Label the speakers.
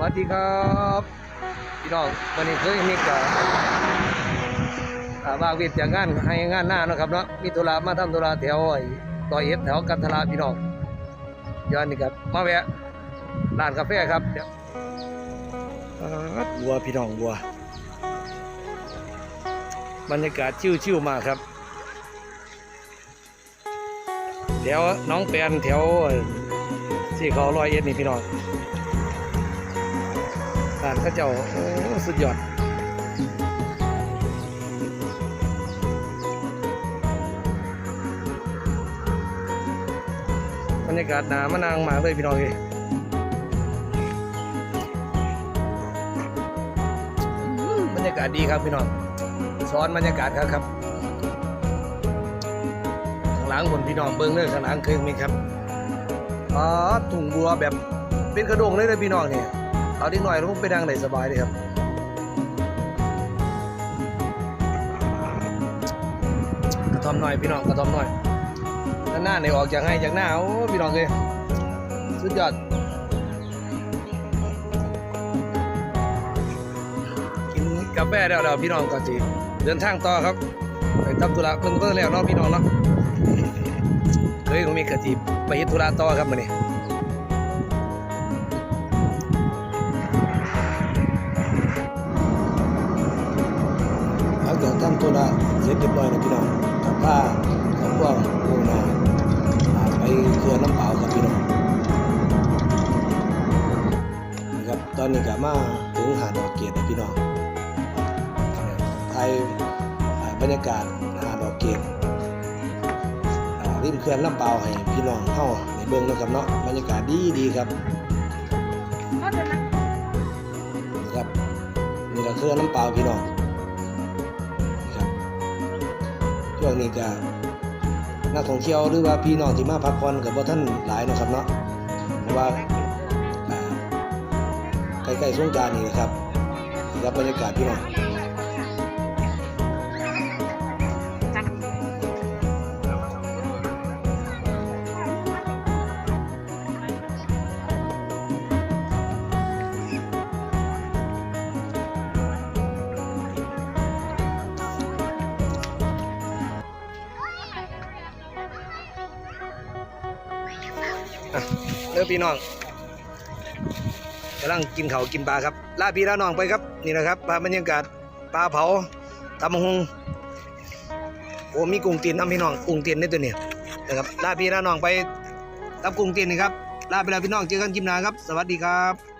Speaker 1: วัสดีครับพี่น้องวันนี้เคยมีกับว่างเวียนจากงานให้งานหน้านะครับเนาะมีธุระมาทำธุระแถวไอ้ต่อยเอ็ดแถวกันทลาพี่น้องย้อนนี่ครับมาแวะร้านกาแฟครับเดี๋ยวบัวพี่น้องบัว บรรยากาศชิวๆมากครับแถวน้องแปนแถวที่เขาลอยเอ็ดนี่พี่น้อง ร้านข้าเจ้าโอ้สุดยอดบรรยากาศหนามะนางมากเลยพี่น้องเอ้ยอืมบรรยากาศดีครับพี่น้องซ้อนบรรยากาศครับครับข้างหลังบนพี่น้องเบิ้งเลยข้างหลังเคยมีครับอ๋อถุงบัวแบบเป็นกระดงเลยนะพี่น้องเนี่ย เอาดิหน่อยแล้ไปดังได้สบายเลยครับกระทอมหน่อยพี่น้องกระทอมหน่อยด้านหน้าในออกจากให้จากหน้าโอ้พี่น้องเลยสุดยอดกินกาแฟแล้วแล้วพี่น้องก็สิเดินทางต่อครับไปทำธุระเพิ่งเพิ่งแล้วเนาะพี่น้องเนาะเคยก็มีกระจีไปเฮ็ดธุระต่อครับมื้อนี้ ทำตัวละเสร็จเรียบร้อยแล้วพี่น้องกับผ้ากับพวกโอนาอ่าไปเกลือน้ำเปล่าครับพี่น้องนะครับตอนนี้ก็มาถึงหาดดอกเกดแล้วพี่น้องไทยอ่าบรรยากาศหาดดอกเกดอ่าริมเขื่อนลำเปล่าให้พี่น้องเฮาในเบิ่งนะครับเนาะบรรยากาศดีดีๆครับนะครับนี่ก็เขื่อนลำเปล่าพี่น้อง วงนี้ก็นักท่องเที่ยวหรือว่าพี่น้องที่มาพักผ่อนกับว่าท่านหลายนะครับเนาะเพราะว่าใกล้ๆสงกรารนี่นะครับรับบรรยากาศพี่น้อง เด้อพี่น้องกำลังกินเขากินปลาครับลาพี่ลาน้องไปครับ นี่นะครับปลาบรรยากาศปลาเผาตำบักหงโอ้มีกุ้งตีนน้ำพี่น้องกุ้งตีนในตัวนี้นะครับลาพี่ลาน้องไปรับกุ้งตีนนี่ครับลาไปแล้วพี่น้องเจอกันกิมนาครับ สวัสดีครับ